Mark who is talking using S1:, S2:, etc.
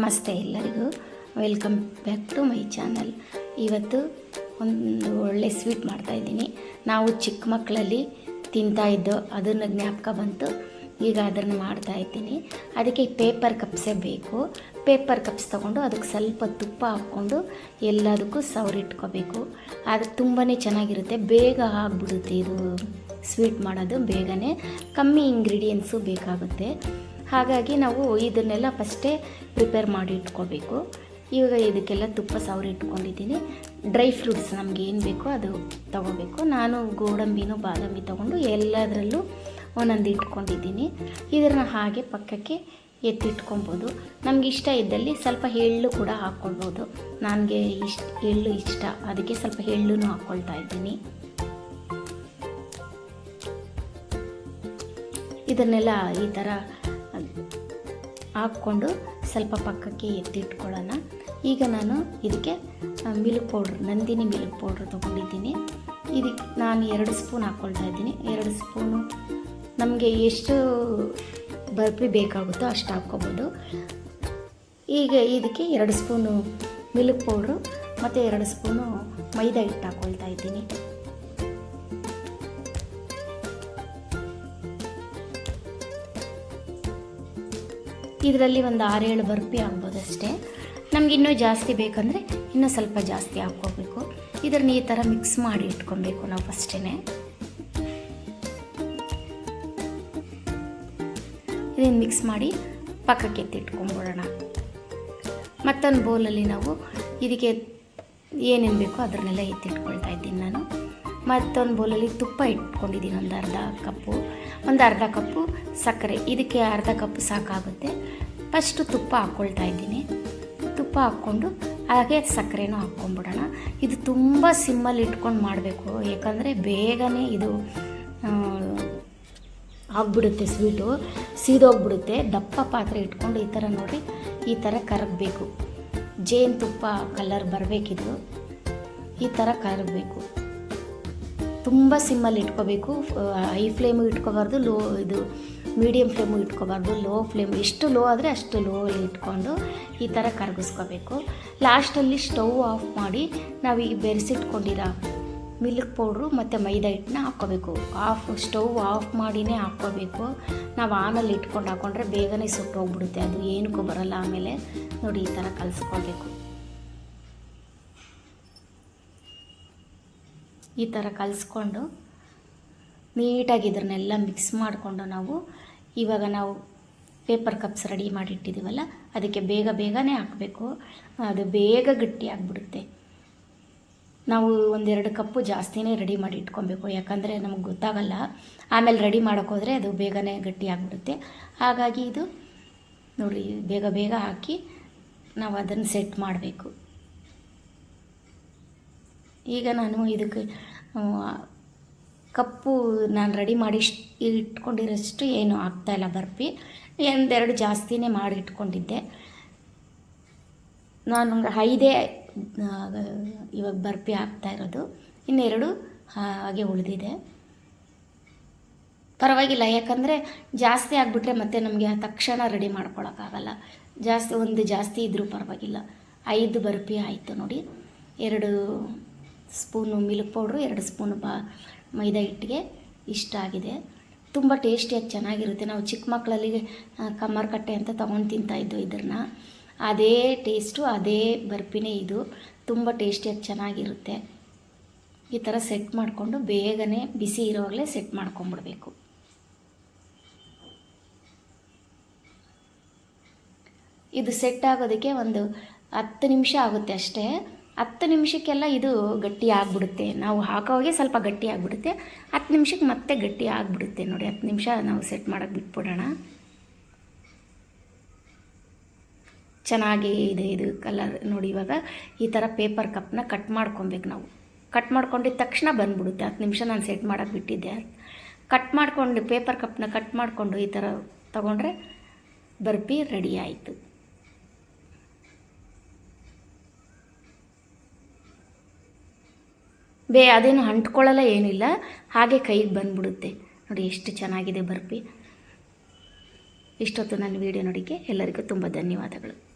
S1: ನಮಸ್ತೆ ಎಲ್ಲರಿಗೂ. Welcome back to my channel. ಇವತ್ತು ಒಂದು ಒಳ್ಳೆ ಸ್ವೀಟ್ ಮಾಡ್ತಾಯಿದ್ದೀನಿ ನಾವು ಚಿಕ್ಕ ಮಕ್ಕಳಲ್ಲಿ ತಿಂತಾಯಿದ್ದೋ ಅದನ್ನು ಜ್ಞಾಪಕ ಬಂತು. ಈಗ ಅದನ್ನು ಮಾಡ್ತಾ ಇದ್ದೀನಿ. ಅದಕ್ಕೆ ಪೇಪರ್ ಕಪ್ಸೇ ಬೇಕು. ಪೇಪರ್ ಕಪ್ಸ್ ತೊಗೊಂಡು ಅದಕ್ಕೆ ಸ್ವಲ್ಪ ತುಪ್ಪ ಹಾಕ್ಕೊಂಡು ಎಲ್ಲದಕ್ಕೂ ಸವರಿಟ್ಕೋಬೇಕು. ಅದು ತುಂಬಾ ಚೆನ್ನಾಗಿರುತ್ತೆ. ಬೇಗ ಆಗಿಬಿಡುತ್ತೆ ಇದು. ಸ್ವೀಟ್ ಮಾಡೋದು ಬೇಗನೆ. ಕಮ್ಮಿ ಇಂಗ್ರೀಡಿಯೆಂಟ್ಸು ಬೇಕಾಗುತ್ತೆ. ಹಾಗಾಗಿ ನಾವು ಇದನ್ನೆಲ್ಲ ಫಸ್ಟೇ ಪ್ರಿಪೇರ್ ಮಾಡಿ ಇಟ್ಕೋಬೇಕು. ಇವಾಗ ಇದಕ್ಕೆಲ್ಲ ತುಪ್ಪ ಸಾವಿರ ಇಟ್ಕೊಂಡಿದ್ದೀನಿ. ಡ್ರೈ ಫ್ರೂಟ್ಸ್ ನಮಗೆ ಏನು ಬೇಕೋ ಅದು ತೊಗೋಬೇಕು. ನಾನು ಗೋಡಂಬಿನೂ ಬಾದಾಮಿ ತೊಗೊಂಡು ಎಲ್ಲದರಲ್ಲೂ ಒಂದೊಂದು ಇಟ್ಕೊಂಡಿದ್ದೀನಿ. ಇದನ್ನು ಹಾಗೆ ಪಕ್ಕಕ್ಕೆ ಎತ್ತಿಟ್ಕೊಬೋದು. ನಮಗೆ ಇಷ್ಟ ಇದ್ದಲ್ಲಿ ಸ್ವಲ್ಪ ಎಳ್ಳು ಕೂಡ ಹಾಕ್ಕೊಳ್ಬೋದು. ನನಗೆ ಇಷ್ಟ, ಎಳ್ಳು ಇಷ್ಟ. ಅದಕ್ಕೆ ಸ್ವಲ್ಪ ಎಳ್ಳು ಹಾಕ್ಕೊಳ್ತಾ ಇದ್ದೀನಿ. ಇದನ್ನೆಲ್ಲ ಈ ಥರ ಹಾಕ್ಕೊಂಡು ಸ್ವಲ್ಪ ಪಕ್ಕಕ್ಕೆ ಎತ್ತಿಟ್ಕೊಳ್ಳೋಣ. ಈಗ ನಾನು ಇದಕ್ಕೆ milk powder Nandini milk powder ತೊಗೊಂಡಿದ್ದೀನಿ. ಇದಕ್ಕೆ ನಾನು ಎರಡು ಸ್ಪೂನ್ ಹಾಕ್ಕೊಳ್ತಾ ಇದ್ದೀನಿ. ಎರಡು ಸ್ಪೂನು ನಮಗೆ ಎಷ್ಟು ಬರ್ಫಿ ಬೇಕಾಗುತ್ತೋ ಅಷ್ಟು ಹಾಕ್ಕೊಬೋದು. ಈಗ ಇದಕ್ಕೆ ಎರಡು ಸ್ಪೂನು ಮಿಲ್ಕ್ ಪೌಡ್ರು ಮತ್ತು ಎರಡು ಸ್ಪೂನು ಮೈದಾ ಹಿಟ್ಟು ಹಾಕ್ಕೊಳ್ತಾ ಇದ್ದೀನಿ. ಇದರಲ್ಲಿ ಒಂದು ಆರೇಳು ಬರ್ಪಿ ಆಗ್ಬೋದು ಅಷ್ಟೇ ನಮ್ಗೆ ಇನ್ನೂ ಜಾಸ್ತಿ ಬೇಕಂದರೆ ಇನ್ನೂ ಸ್ವಲ್ಪ ಜಾಸ್ತಿ ಹಾಕ್ಕೋಬೇಕು. ಇದನ್ನು ಈ ಥರ ಮಿಕ್ಸ್ ಮಾಡಿ ಇಟ್ಕೊಬೇಕು ನಾವು ಫಸ್ಟೇ ಇದನ್ನು ಮಿಕ್ಸ್ ಮಾಡಿ ಪಕ್ಕಕ್ಕೆ ಎತ್ತಿಟ್ಕೊಂಬಿಡೋಣ. ಮತ್ತೊಂದು ಬೌಲಲ್ಲಿ ನಾವು ಇದಕ್ಕೆ ಏನೇನು ಬೇಕೋ ಅದನ್ನೆಲ್ಲ ಎತ್ತಿಟ್ಕೊಳ್ತಾ ಇದ್ದೀನಿ ನಾನು. ಮತ್ತೊಂದು ಬೌಲಲ್ಲಿ ತುಪ್ಪ ಇಟ್ಕೊಂಡಿದ್ದೀನಿ ಒಂದು ಅರ್ಧ ಕಪ್ಪು, ಒಂದು ಅರ್ಧ ಕಪ್ಪು ಸಕ್ಕರೆ. ಇದಕ್ಕೆ ಅರ್ಧ ಕಪ್ ಸಾಕಾಗುತ್ತೆ. ಫಸ್ಟು ತುಪ್ಪ ಹಾಕ್ಕೊಳ್ತಾ ಇದ್ದೀನಿ. ತುಪ್ಪ ಹಾಕ್ಕೊಂಡು ಹಾಗೆ ಸಕ್ಕರೆನೂ ಹಾಕ್ಕೊಂಬಿಡೋಣ ಇದು ತುಂಬ ಸಿಮ್ಮಲ್ಲಿ ಇಟ್ಕೊಂಡು ಮಾಡಬೇಕು. ಯಾಕಂದರೆ ಬೇಗನೆ ಇದು ಆಗ್ಬಿಡುತ್ತೆ ಸ್ವೀಟು. ಸೀದೋಗ್ಬಿಡುತ್ತೆ. ದಪ್ಪ ಪಾತ್ರೆ ಇಟ್ಕೊಂಡು ಈ ಥರ ನೋಡಿ, ಈ ಥರ ಕರಗಬೇಕು. ಜೇನುತುಪ್ಪ ಕಲರ್ ಬರಬೇಕಿದು. ಈ ಥರ ಕರಗಬೇಕು. ತುಂಬ ಸಿಮ್ಮಲ್ಲಿ ಇಟ್ಕೋಬೇಕು. ಹೈ ಫ್ಲೇಮು ಇಟ್ಕೋಬಾರ್ದು ಲೋ ಇದು ಮೀಡಿಯಮ್ ಫ್ಲೇಮು ಇಟ್ಕೋಬಾರ್ದು. ಲೋ ಫ್ಲೇಮ್ ಎಷ್ಟು ಲೋ ಆದರೆ ಅಷ್ಟು ಲೋ ಅಲ್ಲಿ ಇಟ್ಕೊಂಡು ಈ ಥರ ಕರಗಿಸ್ಕೋಬೇಕು. ಲಾಸ್ಟಲ್ಲಿ ಸ್ಟವ್ ಆಫ್ ಮಾಡಿ ನಾವು ಈ ಬೆರೆಸಿಟ್ಕೊಂಡಿರೋ ಮಿಲ್ಕ್ ಪೌಡ್ರು ಮತ್ತು ಮೈದಾ ಹಿಟ್ಟನ್ನ ಹಾಕ್ಕೋಬೇಕು. ಆಫ್ ಸ್ಟವ್ ಆಫ್ ಮಾಡಿನೇ ಹಾಕ್ಕೋಬೇಕು. ನಾವು ಆನಲ್ಲಿ ಇಟ್ಕೊಂಡು ಹಾಕ್ಕೊಂಡ್ರೆ ಬೇಗನೆ ಸುಟ್ಟೋಗ್ಬಿಡುತ್ತೆ. ಅದು ಏನಕ್ಕೂ ಬರೋಲ್ಲ ಆಮೇಲೆ. ನೋಡಿ ಈ ಥರ ಕಲಿಸ್ಕೋಬೇಕು ಈ ಥರ ಕಲಿಸ್ಕೊಂಡು ನೀಟಾಗಿ ಇದನ್ನೆಲ್ಲ ಮಿಕ್ಸ್ ಮಾಡಿಕೊಂಡು ನಾವು ಇವಾಗ ನಾವು ಪೇಪರ್ ಕಪ್ಸ್ ರೆಡಿ ಮಾಡಿಟ್ಟಿದ್ದೀವಲ್ಲ, ಅದಕ್ಕೆ ಬೇಗ ಬೇಗನೆ ಹಾಕಬೇಕು. ಅದು ಬೇಗ ಗಟ್ಟಿ ಆಗಿಬಿಡುತ್ತೆ. ನಾವು ಒಂದೆರಡು ಕಪ್ಪು ಜಾಸ್ತಿನೇ ರೆಡಿ ಮಾಡಿ ಇಟ್ಕೊಬೇಕು ಯಾಕಂದರೆ ನಮಗೆ ಗೊತ್ತಾಗಲ್ಲ. ಆಮೇಲೆ ರೆಡಿ ಮಾಡೋಕ್ಕೋದ್ರೆ ಅದು ಬೇಗನೆ ಗಟ್ಟಿ ಆಗಿಬಿಡುತ್ತೆ. ಹಾಗಾಗಿ ಇದು ನೋಡಿ, ಬೇಗ ಬೇಗ ಹಾಕಿ ನಾವು ಅದನ್ನು ಸೆಟ್ ಮಾಡಬೇಕು. ಈಗ ನಾನು ಇದಕ್ಕೆ ಕಪ್ಪು ನಾನು ರೆಡಿ ಮಾಡಿ ಇಟ್ಕೊಂಡಿರೋಷ್ಟು ಏನು ಆಗ್ತಾಯಿಲ್ಲ ಬರ್ಫಿ ಒಂದೆರಡು ಜಾಸ್ತಿನೇ ಮಾಡಿ ಇಟ್ಕೊಂಡಿದ್ದೆ. ನಾನು ಐದೇ ಇವಾಗ ಬರ್ಫಿ ಆಗ್ತಾ ಇರೋದು. ಇನ್ನೆರಡು ಹಾಗೆ ಉಳಿದಿದೆ. ಪರವಾಗಿಲ್ಲ, ಯಾಕಂದರೆ ಜಾಸ್ತಿ ಆಗಿಬಿಟ್ರೆ ಮತ್ತೆ ನಮಗೆ ತಕ್ಷಣ ರೆಡಿ ಮಾಡ್ಕೊಳಕ್ಕಾಗಲ್ಲ. ಜಾಸ್ತಿ, ಒಂದು ಜಾಸ್ತಿ ಇದ್ದರೂ ಪರವಾಗಿಲ್ಲ. ಐದು ಬರ್ಫಿ ಆಯಿತು ನೋಡಿ. ಎರಡು ಸ್ಪೂನು ಮಿಲ್ಕ್ ಪೌಡ್ರು, ಎರಡು ಸ್ಪೂನು ಬಾ ಮೈದಾ ಹಿಟ್ಟಿಗೆ ಇಷ್ಟ ಆಗಿದೆ. ತುಂಬ ಟೇಸ್ಟಿಯಾಗಿ ಚೆನ್ನಾಗಿರುತ್ತೆ. ನಾವು ಚಿಕ್ಕ ಮಕ್ಕಳಲ್ಲಿ ಕಮ್ಮರ್ ಕಟ್ಟೆ ಅಂತ ತೊಗೊಂಡು ತಿಂತಾಯಿದ್ದು ಇದನ್ನು. ಅದೇ ಟೇಸ್ಟು, ಅದೇ ಬರ್ಪಿನೇ ಇದು. ತುಂಬ ಟೇಸ್ಟಿಯಾಗಿ ಚೆನ್ನಾಗಿರುತ್ತೆ. ಈ ಥರ ಸೆಟ್ ಮಾಡಿಕೊಂಡು ಬೇಗನೆ ಬಿಸಿ ಇರೋವಾಗಲೇ ಸೆಟ್ ಮಾಡ್ಕೊಂಬಿಡ್ಬೇಕು. ಇದು ಸೆಟ್ ಆಗೋದಕ್ಕೆ ಒಂದು ಹತ್ತು ನಿಮಿಷ ಆಗುತ್ತೆ ಅಷ್ಟೇ. ಹತ್ತು ನಿಮಿಷಕ್ಕೆಲ್ಲ ಇದು ಗಟ್ಟಿ ಆಗಿಬಿಡುತ್ತೆ. ನಾವು ಹಾಕೋವಾಗೆ ಸ್ವಲ್ಪ ಗಟ್ಟಿ ಆಗಿಬಿಡುತ್ತೆ. ಹತ್ತು ನಿಮಿಷಕ್ಕೆ ಮತ್ತೆ ಗಟ್ಟಿ ಆಗಿಬಿಡುತ್ತೆ ನೋಡಿ. ಹತ್ತು ನಿಮಿಷ ನಾವು ಸೆಟ್ ಮಾಡೋಕ್ಕೆ ಬಿಟ್ಬಿಡೋಣ. ಚೆನ್ನಾಗಿ ಇದೆ ಇದು ಕಲರ್ ನೋಡಿ ಇವಾಗ. ಈ ಥರ ಪೇಪರ್ ಕಪ್ನ ಕಟ್ ಮಾಡ್ಕೊಬೇಕು ನಾವು. ಕಟ್ ಮಾಡ್ಕೊಂಡಿದ್ದ ತಕ್ಷಣ ಬಂದ್ಬಿಡುತ್ತೆ. ಹತ್ತು ನಿಮಿಷ ನಾನು ಸೆಟ್ ಮಾಡೋಕ್ಕೆ ಬಿಟ್ಟಿದ್ದೆ. ಕಟ್ ಮಾಡಿಕೊಂಡು ಪೇಪರ್ ಕಪ್ನ ಕಟ್ ಮಾಡಿಕೊಂಡು ಈ ಥರ ತೊಗೊಂಡ್ರೆ ಬರ್ಪಿ ರೆಡಿ ಆಯಿತು. ಬೇ, ಅದೇನು ಅಂಟ್ಕೊಳ್ಳಲ್ಲ, ಏನಿಲ್ಲ. ಹಾಗೆ ಕೈಗೆ ಬಂದ್ಬಿಡುತ್ತೆ. ನೋಡಿ, ಎಷ್ಟು ಚೆನ್ನಾಗಿದೆ ಬರ್ಪಿ. ಇಷ್ಟೊತ್ತು ನನ್ನ ವೀಡಿಯೋ ನೋಡಿಕೆ ಎಲ್ಲರಿಗೂ ತುಂಬ ಧನ್ಯವಾದಗಳು.